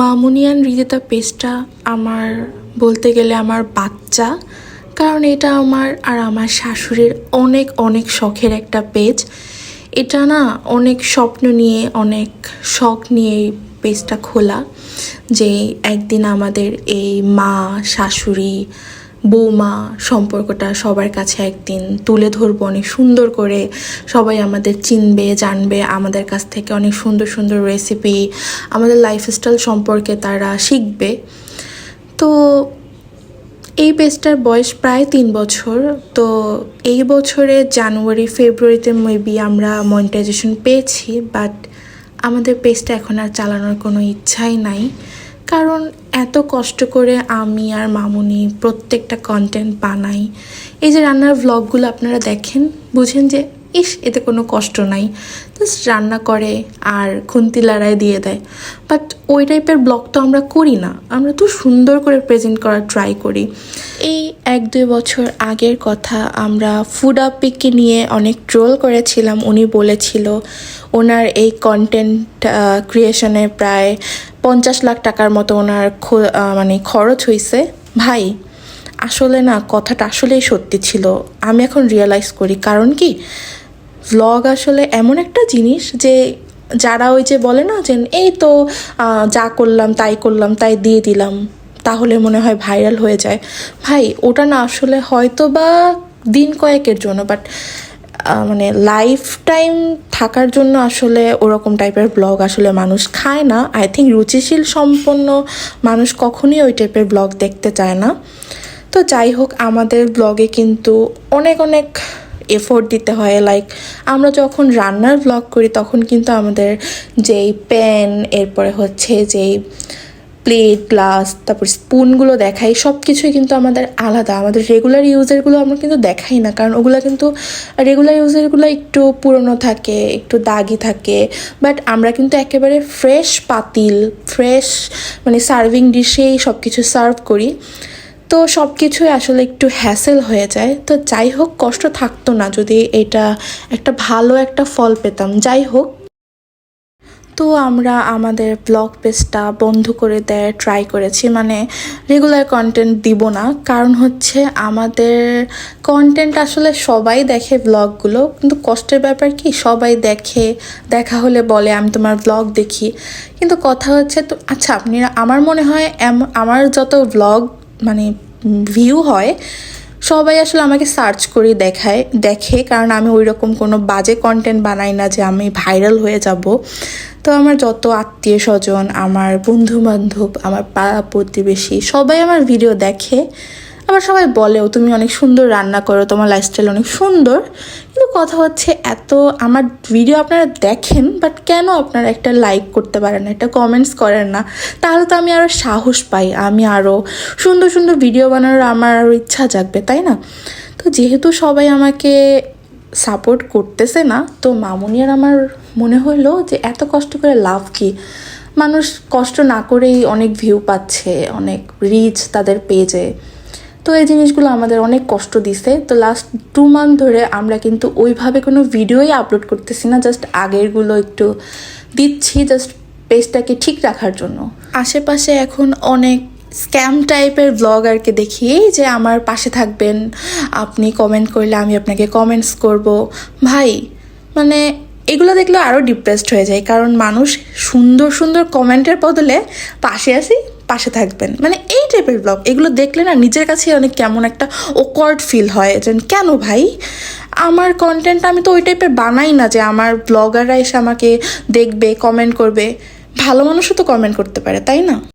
মামুনিয়ান রিদিতা পেস্টটা আমার বলতে গেলে আমার বাচ্চা, কারণ এটা আমার আর আমার শাশুড়ির অনেক অনেক শখের একটা পেজ। এটা না অনেক স্বপ্ন নিয়ে, অনেক শখ নিয়ে এই পেজটা খোলা যে একদিন আমাদের এই মা, শাশুড়ি বৌমা, সম্পর্কটা সবার কাছে একদিন তুলে ধরবো অনেক সুন্দর করে। সবাই আমাদের চিনবে, জানবে, আমাদের কাছ থেকে অনেক সুন্দর সুন্দর রেসিপি আমাদের লাইফস্টাইল সম্পর্কে তারা শিখবে। তো এই পেজটার বয়স প্রায় তিন বছর। তো এই বছরে জানুয়ারি, ফেব্রুয়ারিতে মেবি আমরা মনিটাইজেশন পেয়েছি বাট আমাদের পেজটা এখন আর চালানোর কোনো ইচ্ছাই নাই। কারণ এত কষ্ট করে আমি আর মামুনি প্রত্যেকটা কন্টেন্ট বানাই। এই যে রান্নার ভ্লগগুলো আপনারা দেখেন, বুঝেন যে ইস, এতে কোনো কষ্ট নাই। জাস্ট রান্না করে আর খুন্তি লড়াই দিয়ে দেয়। বাট ওই টাইপের ব্লগ তো আমরা করি না। আমরা তো সুন্দর করে প্রেজেন্ট করার ট্রাই করি। এই এক দুই বছর আগের কথা আমরা ফুড আপিককে নিয়ে অনেক ট্রোল করেছিলাম। উনি বলেছিল, ওনার এই কন্টেন্ট ক্রিয়েশনে প্রায় পঞ্চাশ লাখ টাকার মতো ওনার মানে খরচ হয়েছে ভাই, আসলে না, কথাটা আসলেই সত্যি ছিল। আমি এখন রিয়েলাইজ করি, কারণ কি? ভ্লগ আসলে এমন একটা জিনিস যে যারা ওই যে বলে না যে, এই তো যা করলাম, তাই করলাম, তাই দিয়ে দিলাম। তাহলে মনে হয় ভাইরাল হয়ে যায়। ভাই, ওটা না আসলে হয়তো বা দিন কয়েকের জন্য বাট মানে লাইফ টাইম থাকার জন্য আসলে ওরকম টাইপের ব্লগ আসলে মানুষ খায় না। আই থিঙ্ক রুচিশীল সম্পন্ন মানুষ কখনই ওই টাইপের ব্লগ দেখতে চায় না। তো যাই হোক, আমাদের ব্লগে কিন্তু অনেক অনেক এফোর্ট দিতে হয়। লাইক আমরা যখন রান্নার ব্লগ করি, তখন কিন্তু আমাদের যেই প্যান এরপরে হচ্ছে যেই প্লেট গ্লাস তারপর স্পুনগুলো দেখাই সব কিছুই কিন্তু আমাদের আলাদা। আমাদের রেগুলার ইউজারগুলো আমরা কিন্তু দেখাই না, কারণ ওগুলো কিন্তু রেগুলার ইউজারগুলো একটু পুরনো থাকে, একটু দাগি থাকে। বাট আমরা কিন্তু একেবারে ফ্রেশ পাতিল ফ্রেশ মানে সার্ভিং ডিশেই সব কিছু সার্ভ করি। তো সব কিছুই আসলে একটু হ্যাসেল হয়ে যায়। তো যাই হোক, কষ্ট থাকতো না যদি এটা একটা ভালো একটা ফল পেতাম। যাই হোক তো আমরা আমাদের ব্লগ পেজটা বন্ধ করে দেয় ট্রাই করেছি। মানে রেগুলার কন্টেন্ট দিব না। কারণ হচ্ছে আমাদের কন্টেন্ট আসলে সবাই দেখে ব্লগগুলো কিন্তু কষ্টের ব্যাপার কি? সবাই দেখে, দেখা হলে বলে, আমি তোমার ব্লগ দেখি। কিন্তু কথা হচ্ছে তো আচ্ছা আপনি, আমার মনে হয় আমার যত ব্লগ মানে ভিউ হয়, সবাই আসলে আমাকে সার্চ করে দেখায়, দেখে। কারণ আমি ওই রকম কোনো বাজে কন্টেন্ট বানাই না যে আমি ভাইরাল হয়ে যাব। তো আমার যত আত্মীয় স্বজন, আমার বন্ধু বান্ধব আমার পাড়া প্রতিবেশী, সবাই আমার ভিডিও দেখে। আবার সবাই বলেও, তুমি অনেক সুন্দর রান্না করো, তোমার লাইফস্টাইল অনেক সুন্দর। কিন্তু কথা হচ্ছে, এত আমার ভিডিও আপনারা দেখেন বাট কেন আপনারা একটা লাইক করতে পারেন না, একটা কমেন্টস করেন না? তাহলে তো আমি আরও সাহস পাই, আমি আরও সুন্দর সুন্দর ভিডিও বানানোর আমার আরও ইচ্ছা জাগবে, তাই না? তো যেহেতু সবাই আমাকে সাপোর্ট করতেছে না, তো মামুনি আর আমার মনে হলো যে এত কষ্ট করে লাভ কি? মানুষ কষ্ট না করেই অনেক ভিউ পাচ্ছে, অনেক রিচ তাদের পেজে তো এই জিনিসগুলো আমাদের অনেক কষ্ট দিছে। তো লাস্ট টু মান্থ ধরে আমরা কিন্তু ওইভাবে কোনো ভিডিওই আপলোড করতেছি না জাস্ট আগেরগুলো একটু দিচ্ছি জাস্ট পেজটাকে ঠিক রাখার জন্য। আশেপাশে এখন অনেক স্ক্যাম টাইপের ব্লগারকে দেখি এই যে আমার পাশে থাকবেন, আপনি কমেন্ট করলে আমি আপনাকে কমেন্টস করব। ভাই মানে এগুলো দেখলে আরও ডিপ্রেসড হয়ে যায়, কারণ মানুষ সুন্দর সুন্দর কমেন্টের বদলে পাশে আসি, পাশে থাকবেন। মানে এই টাইপের ব্লগ এগুলো দেখলে না নিজের কাছে অনেক কেমন একটা ওকওয়ার্ড ফিল হয়, যে কেন ভাই? আমার কন্টেন্ট আমি তো ওই টাইপের বানাই না, যে আমার ব্লগাররা এসে আমাকে দেখবে কমেন্ট করবে। ভালো মানুষও তো কমেন্ট করতে পারে, তাই না?